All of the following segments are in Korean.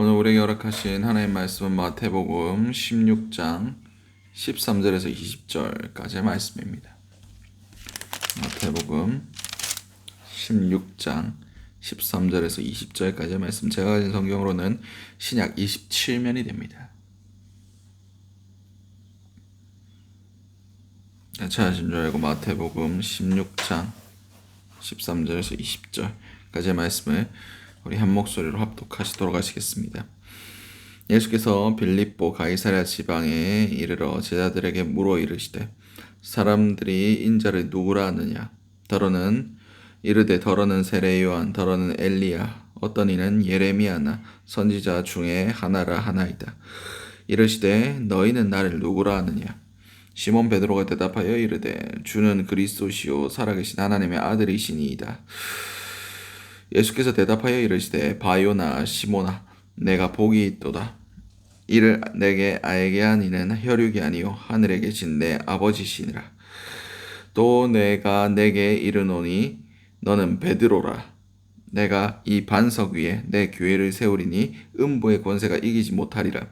오늘 우리에게 허락하신 하나님 말씀은 마태복음 16장 13절에서 20절까지의 말씀입니다. 마태복음 16장 13절에서 20절까지의 말씀 제가 가진 성경으로는 신약 27면이 됩니다. 찾으신 줄 알고 마태복음 16장 13절에서 20절까지의 말씀을 우리 한 목소리로 합독하시도록 하시겠습니다. 예수께서 빌립보 가이사랴 지방에 이르러 제자들에게 물어 이르시되 사람들이 인자를 누구라 하느냐? 더러는 이르되 더러는 세례 요한 더러는 엘리야 어떤 이는 예레미야나 선지자 중에 하나라 하나이다. 이르시되 너희는 나를 누구라 하느냐? 시몬 베드로가 대답하여 이르되 주는 그리스도시요 살아계신 하나님의 아들이시니이다 예수께서 대답하여 이르시되 바요나 시모나 내가 복이 있도다. 이를 내게 알게 한 이는 혈육이 아니요 하늘에 계신 내 아버지시니라. 또 내가 내게 이르노니 너는 베드로라. 내가 이 반석 위에 내 교회를 세우리니 음부의 권세가 이기지 못하리라.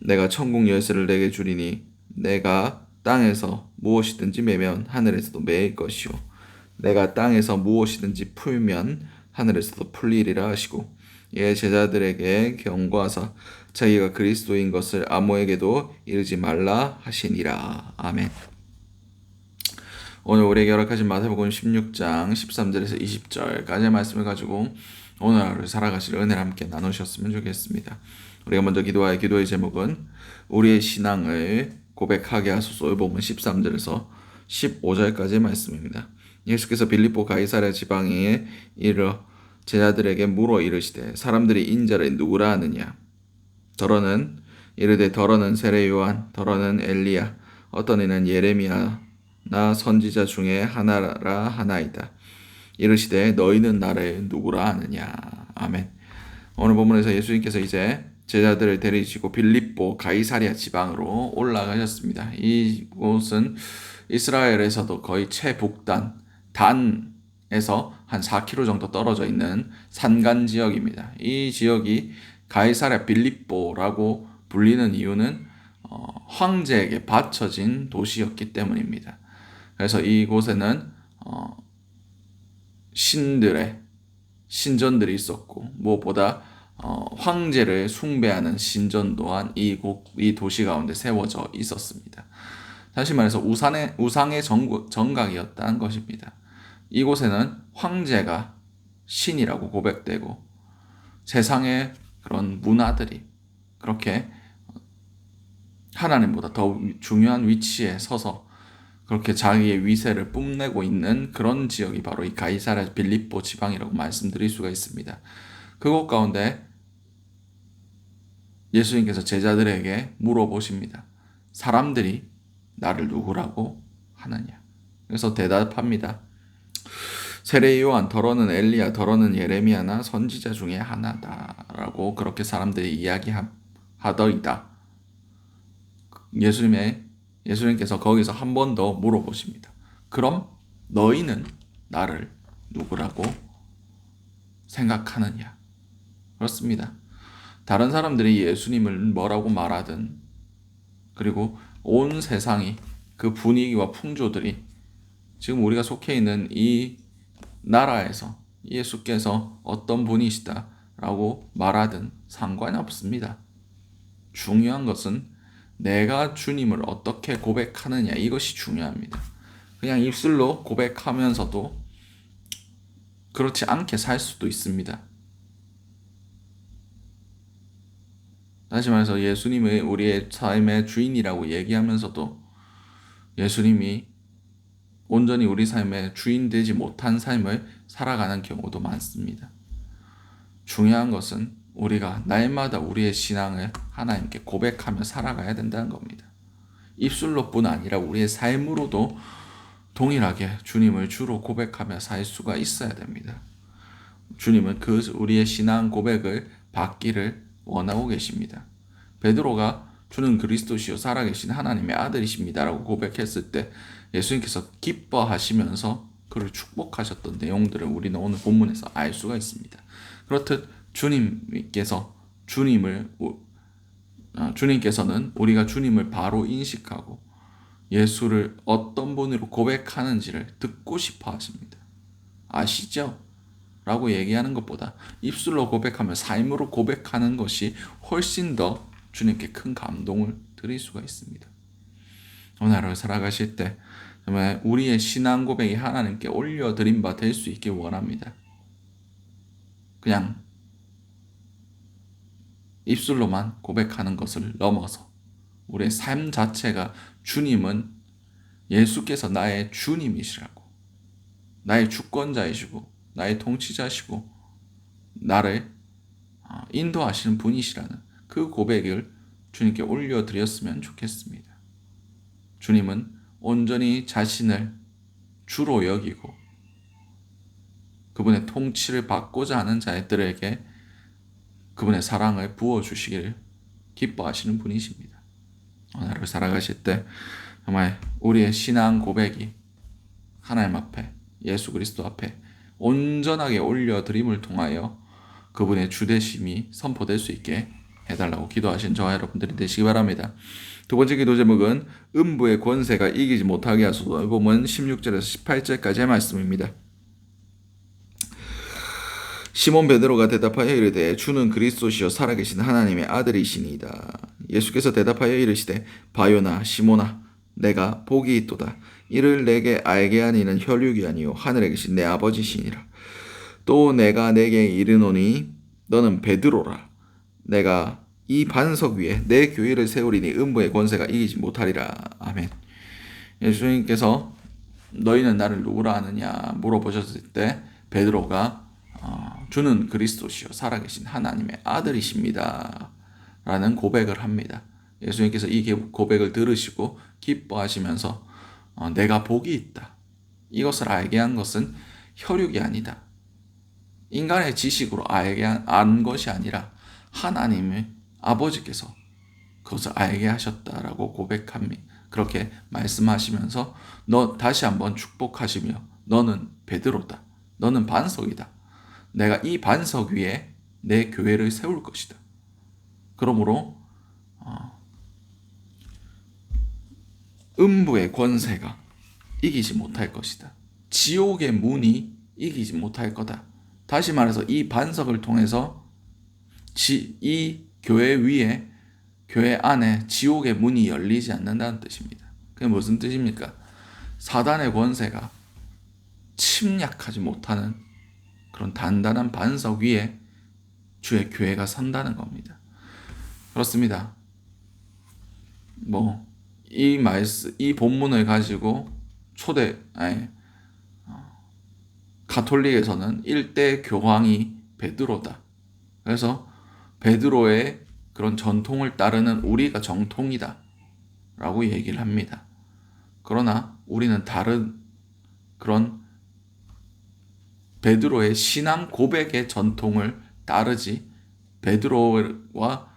내가 천국 열쇠를 내게 주리니 내가 땅에서 무엇이든지 매면 하늘에서도 매일 것이요. 내가 땅에서 무엇이든지 풀면 하늘에서도 풀리리라 하시고 예 제자들에게 경고하사 자기가 그리스도인 것을 아무에게도 이르지 말라 하시니라 아멘. 오늘 우리에게 허락하신 마태복음 16장 13절에서 20절까지의 말씀을 가지고 오늘 하루 살아가실 은혜를 함께 나누셨으면 좋겠습니다. 우리가 먼저 기도할 기도의 제목은 우리의 신앙을 고백하게 하소서 보면 13절에서 15절까지의 말씀입니다. 예수께서 빌립보 가이사랴 지방에 이르러 제자들에게 물어 이르시되 사람들이 인자를 누구라 하느냐? 더러는 이르되 더러는 세례 요한 더러는 엘리야 어떤 이는 예레미야나 선지자 중에 하나라 하나이다. 이르시되 너희는 나를 누구라 하느냐? 아멘. 오늘 본문에서 예수님께서 이제 제자들을 데리시고 빌립보 가이사리아 지방으로 올라가셨습니다. 이곳은 이스라엘에서도 거의 최북단 단에서 한 4km 정도 떨어져 있는 산간 지역입니다. 이 지역이 가이사랴 빌립보라고 불리는 이유는 어, 황제에게 바쳐진 도시였기 때문입니다. 그래서 이곳에는 어, 신들의 신전들이 있었고 무엇보다 어, 황제를 숭배하는 신전 또한 이, 곡, 이 도시 가운데 세워져 있었습니다. 다시 말해서 우산의, 우상의 정, 정각이었다는 것입니다. 이곳에는 황제가 신이라고 고백되고 세상의 그런 문화들이 그렇게 하나님보다 더 중요한 위치에 서서 그렇게 자기의 위세를 뽐내고 있는 그런 지역이 바로 이 가이사랴 빌립보 지방이라고 말씀드릴 수가 있습니다. 그곳 가운데 예수님께서 제자들에게 물어보십니다. 사람들이 나를 누구라고 하느냐? 그래서 대답합니다. 세례 요한 더러는 엘리야 더러는 예레미야나 선지자 중에 하나다라고 그렇게 사람들이 이야기하더이다. 예수님의 예수님께서 거기서 한 번 더 물어보십니다. 그럼 너희는 나를 누구라고 생각하느냐? 그렇습니다. 다른 사람들이 예수님을 뭐라고 말하든 그리고 온 세상이 그 분위기와 풍조들이 지금 우리가 속해 있는 이 나라에서 예수께서 어떤 분이시다 라고 말하든 상관이 없습니다. 중요한 것은 내가 주님을 어떻게 고백하느냐 이것이 중요합니다. 그냥 입술로 고백하면서도 그렇지 않게 살 수도 있습니다. 다시 말해서 예수님의 우리의 삶의 주인이라고 얘기하면서도 예수님이 온전히 우리 삶의 주인 되지 못한 삶을 살아가는 경우도 많습니다. 중요한 것은 우리가 날마다 우리의 신앙을 하나님께 고백하며 살아가야 된다는 겁니다. 입술로뿐 아니라 우리의 삶으로도 동일하게 주님을 주로 고백하며 살 수가 있어야 됩니다. 주님은 그 우리의 신앙 고백을 받기를 원하고 계십니다. 베드로가 주는 그리스도시요 살아계신 하나님의 아들이십니다라고 고백했을 때 예수님께서 기뻐하시면서 그를 축복하셨던 내용들을 우리는 오늘 본문에서 알 수가 있습니다. 그렇듯 주님께서 주님을 우- 아, 주님께서는 우리가 주님을 바로 인식하고 예수를 어떤 분으로 고백하는지를 듣고 싶어 하십니다. 아시죠? 라고 얘기하는 것보다 입술로 고백하며 삶으로 고백하는 것이 훨씬 더 주님께 큰 감동을 드릴 수가 있습니다. 오늘 하루 살아가실 때 정말 우리의 신앙 고백이 하나님께 올려드린 바 될 수 있길 원합니다. 그냥 입술로만 고백하는 것을 넘어서 우리의 삶 자체가 주님은 예수께서 나의 주님이시라고 나의 주권자이시고 나의 통치자시고 나를 어, 인도하시는 분이시라는 그 고백을 주님께 올려드렸으면 좋겠습니다. 주님은 온전히 자신을 주로 여기고 그분의 통치를 받고자 하는 자들에게 그분의 사랑을 부어주시기를 기뻐하시는 분이십니다. 오늘 하루 살아가실 때 정말 우리의 신앙 고백이 하나님 앞에 예수 그리스도 앞에 온전하게 올려드림을 통하여 그분의 주대심이 선포될 수 있게 해달라고 기도하신 저와 여러분들이 되시기 바랍니다. 두 번째 기도 제목은 음부의 권세가 이기지 못하게 하소서. 보면 16절에서 18절까지의 말씀입니다. 시몬 베드로가 대답하여 이르되 주는 그리스도시요 살아계신 하나님의 아들이시니이다. 예수께서 대답하여 이르시되 바요나 시몬아 내가 복이 있도다. 이를 내게 알게 한 이는 혈육이 아니요 하늘에 계신 내 아버지시니라. 또 내가 내게 이르노니 너는 베드로라. 내가 이 반석 위에 내 교회를 세우리니 음부의 권세가 이기지 못하리라. 아멘. 예수님께서 너희는 나를 누구라 하느냐 물어보셨을 때 베드로가 어, 주는 그리스도시요 살아계신 하나님의 아들이십니다. 라는 고백을 합니다. 예수님께서 이 고백을 들으시고 기뻐하시면서 어, 내가 복이 있다. 이것을 알게 한 것은 혈육이 아니다. 인간의 지식으로 알게 한, 안 것이 아니라 하나님의 아버지께서 그것을 알게 하셨다라고 고백합니다. 그렇게 말씀하시면서 너 다시 한번 축복하시며 너는 베드로다. 너는 반석이다. 내가 이 반석 위에 내 교회를 세울 것이다. 그러므로 어, 음부의 권세가 이기지 못할 것이다. 지옥의 문이 이기지 못할 거다. 다시 말해서 이 반석을 통해서 지, 이 교회 위에 교회 안에 지옥의 문이 열리지 않는다는 뜻입니다. 그게 무슨 뜻입니까? 사단의 권세가 침략하지 못하는 그런 단단한 반석 위에 주의 교회가 선다는 겁니다. 그렇습니다. 뭐 이 말씀 이 본문을 가지고 초대 아니 어, 가톨릭에서는 일대 교황이 베드로다. 그래서 베드로의 그런 전통을 따르는 우리가 정통이다. 라고 얘기를 합니다. 그러나 우리는 다른 그런 베드로의 신앙 고백의 전통을 따르지 베드로와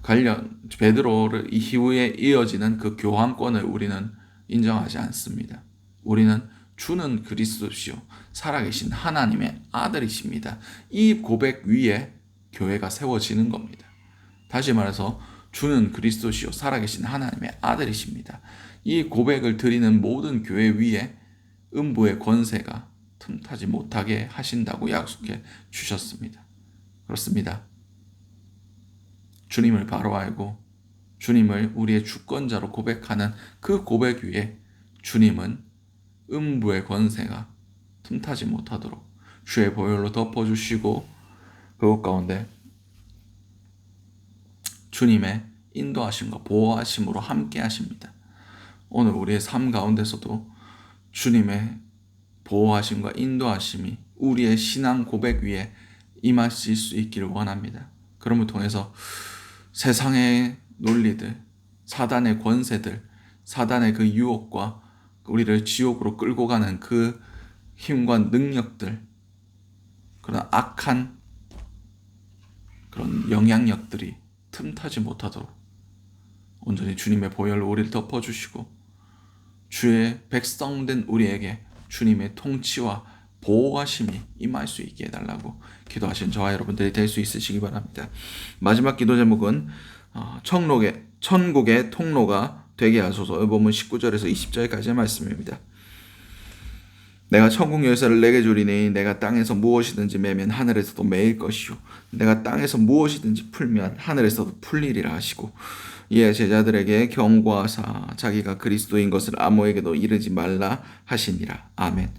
관련 베드로를 이후에 이어지는 그 교황권을 우리는 인정하지 않습니다. 우리는 주는 그리스도시요 살아계신 하나님의 아들이십니다. 이 고백 위에 교회가 세워지는 겁니다. 다시 말해서 주는 그리스도시요 살아계신 하나님의 아들이십니다. 이 고백을 드리는 모든 교회 위에 음부의 권세가 틈타지 못하게 하신다고 약속해 주셨습니다. 그렇습니다. 주님을 바로 알고 주님을 우리의 주권자로 고백하는 그 고백 위에 주님은 음부의 권세가 틈타지 못하도록 주의 보혈로 덮어주시고 그것 가운데 주님의 인도하심과 보호하심으로 함께 하십니다. 오늘 우리의 삶 가운데서도 주님의 보호하심과 인도하심이 우리의 신앙 고백 위에 임하실 수 있기를 원합니다. 그럼을 통해서 세상의 논리들, 사단의 권세들, 사단의 그 유혹과 우리를 지옥으로 끌고 가는 그 힘과 능력들, 그런 악한 그런 영향력들이 틈타지 못하도록 온전히 주님의 보혈로 우리를 덮어주시고 주의 백성된 우리에게 주님의 통치와 보호하심이 임할 수 있게 해달라고 기도하신 저와 여러분들이 될 수 있으시기 바랍니다. 마지막 기도 제목은 어, 천국의, 천국의 통로가 되게 하소서 본문 19절에서 20절까지의 말씀입니다. 내가 천국 열쇠를 내게 주리니 내가 땅에서 무엇이든지 매면 하늘에서도 매일 것이요 내가 땅에서 무엇이든지 풀면 하늘에서도 풀리리라 하시고 이에 제자들에게 경고하사 자기가 그리스도인 것을 아무에게도 이르지 말라 하시니라 아멘.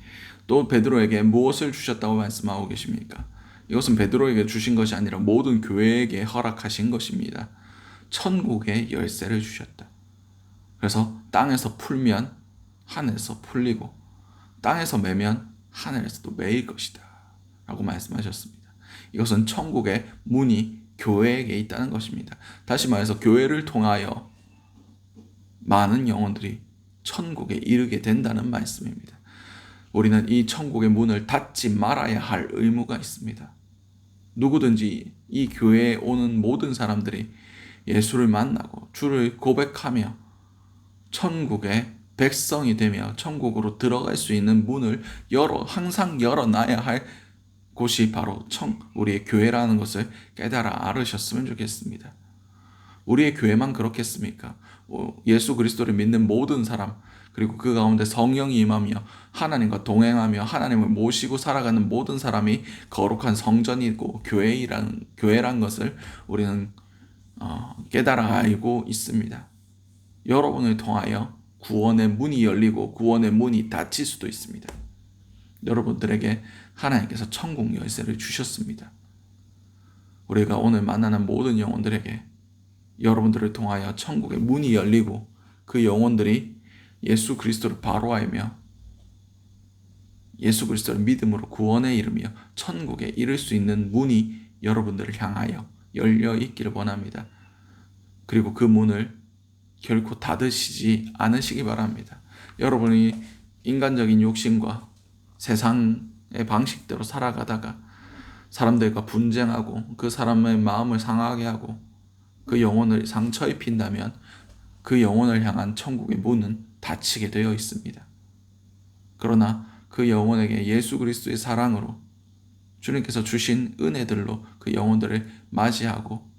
또 베드로에게 무엇을 주셨다고 말씀하고 계십니까? 이것은 베드로에게 주신 것이 아니라 모든 교회에게 허락하신 것입니다. 천국의 열쇠를 주셨다. 그래서 땅에서 풀면 하늘에서 풀리고 땅에서 매면 하늘에서도 매일 것이다. 라고 말씀하셨습니다. 이것은 천국의 문이 교회에게 있다는 것입니다. 다시 말해서 교회를 통하여 많은 영혼들이 천국에 이르게 된다는 말씀입니다. 우리는 이 천국의 문을 닫지 말아야 할 의무가 있습니다. 누구든지 이 교회에 오는 모든 사람들이 예수를 만나고 주를 고백하며 천국의 백성이 되며 천국으로 들어갈 수 있는 문을 열어 항상 열어놔야 할 곳이 바로 청 우리의 교회라는 것을 깨달아 알으셨으면 좋겠습니다. 우리의 교회만 그렇겠습니까? 예수 그리스도를 믿는 모든 사람 그리고 그 가운데 성령이 임하며 하나님과 동행하며 하나님을 모시고 살아가는 모든 사람이 거룩한 성전이고 교회란 교회란 것을 우리는 어, 깨달아 알고 있습니다. 여러분을 통하여 구원의 문이 열리고 구원의 문이 닫힐 수도 있습니다. 여러분들에게 하나님께서 천국 열쇠를 주셨습니다. 우리가 오늘 만나는 모든 영혼들에게 여러분들을 통하여 천국의 문이 열리고 그 영혼들이 예수 그리스도를 바로 알며 예수 그리스도를 믿음으로 구원에 이르며 천국에 이를 수 있는 문이 여러분들을 향하여 열려 있기를 원합니다. 그리고 그 문을 결코 닫으시지 않으시기 바랍니다. 여러분이 인간적인 욕심과 세상의 방식대로 살아가다가 사람들과 분쟁하고 그 사람의 마음을 상하게 하고 그 영혼을 상처 입힌다면 그 영혼을 향한 천국의 문은 닫히게 되어 있습니다. 그러나 그 영혼에게 예수 그리스도의 사랑으로 주님께서 주신 은혜들로 그 영혼들을 맞이하고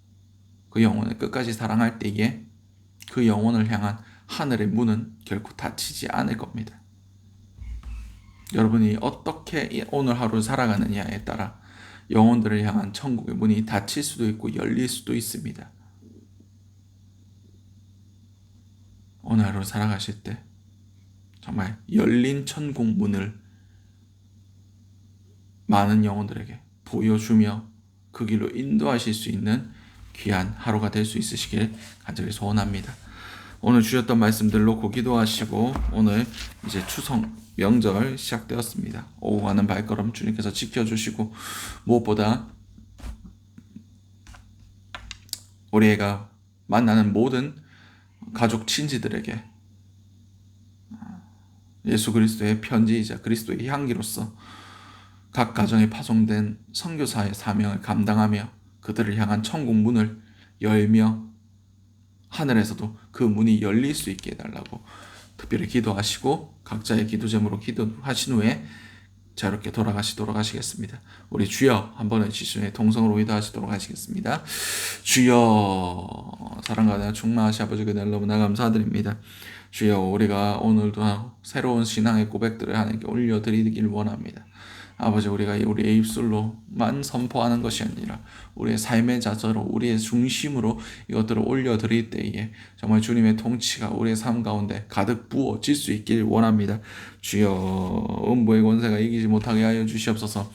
그 영혼을 끝까지 사랑할 때에 그 영혼을 향한 하늘의 문은 결코 닫히지 않을 겁니다. 여러분이 어떻게 오늘 하루 살아가느냐에 따라 영혼들을 향한 천국의 문이 닫힐 수도 있고 열릴 수도 있습니다. 오늘 하루 살아가실 때 정말 열린 천국 문을 많은 영혼들에게 보여주며 그 길로 인도하실 수 있는 귀한 하루가 될 수 있으시길 간절히 소원합니다. 오늘 주셨던 말씀들로 고기도하시고 오늘 이제 추석 명절 시작되었습니다. 오고 가는 발걸음 주님께서 지켜주시고 무엇보다 우리 애가 만나는 모든 가족 친지들에게 예수 그리스도의 편지이자 그리스도의 향기로서 각 가정에 파송된 선교사의 사명을 감당하며 그들을 향한 천국 문을 열며 하늘에서도 그 문이 열릴 수 있게 해달라고 특별히 기도하시고 각자의 기도 제목으로 기도하신 후에 자유롭게 돌아가시도록 하시겠습니다. 우리 주여 한 번에 지수의 동성으로 기도하시도록 하시겠습니다. 주여 사랑과 충만하시 아버지 그날 너무나 감사드립니다. 주여 우리가 오늘도 새로운 신앙의 고백들을 하나님께 올려드리길 원합니다. 아버지 우리가 우리의 입술로만 선포하는 것이 아니라 우리의 삶의 자세로 우리의 중심으로 이것들을 올려드릴 때에 정말 주님의 통치가 우리의 삶 가운데 가득 부어질 수 있길 원합니다. 주여 음부의 권세가 이기지 못하게 하여 주시옵소서.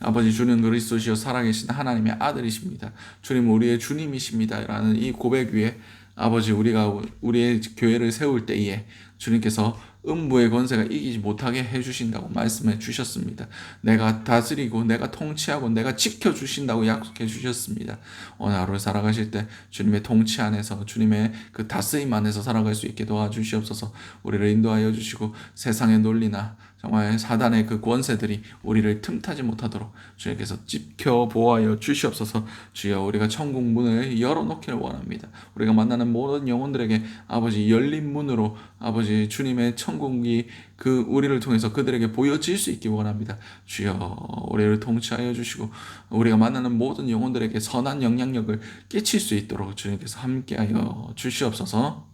아버지 주는 그리스도시여 살아계신 하나님의 아들이십니다. 주님 우리의 주님이십니다라는 이 고백 위에 아버지 우리가 우리의 교회를 세울 때에 주님께서 음부의 권세가 이기지 못하게 해주신다고 말씀해 주셨습니다. 내가 다스리고 내가 통치하고 내가 지켜주신다고 약속해 주셨습니다. 오늘 하루 살아가실 때 주님의 통치 안에서 주님의 그 다스림 안에서 살아갈 수 있게 도와주시옵소서 우리를 인도하여 주시고 세상의 논리나 정말 사단의 그 권세들이 우리를 틈타지 못하도록 주님께서 지켜 보호하여 주시옵소서 주여 우리가 천국 문을 열어놓기를 원합니다. 우리가 만나는 모든 영혼들에게 아버지 열린 문으로 아버지 주님의 천국이 그 우리를 통해서 그들에게 보여질 수 있기 원합니다. 주여 우리를 통치하여 주시고 우리가 만나는 모든 영혼들에게 선한 영향력을 끼칠 수 있도록 주님께서 함께하여 주시옵소서.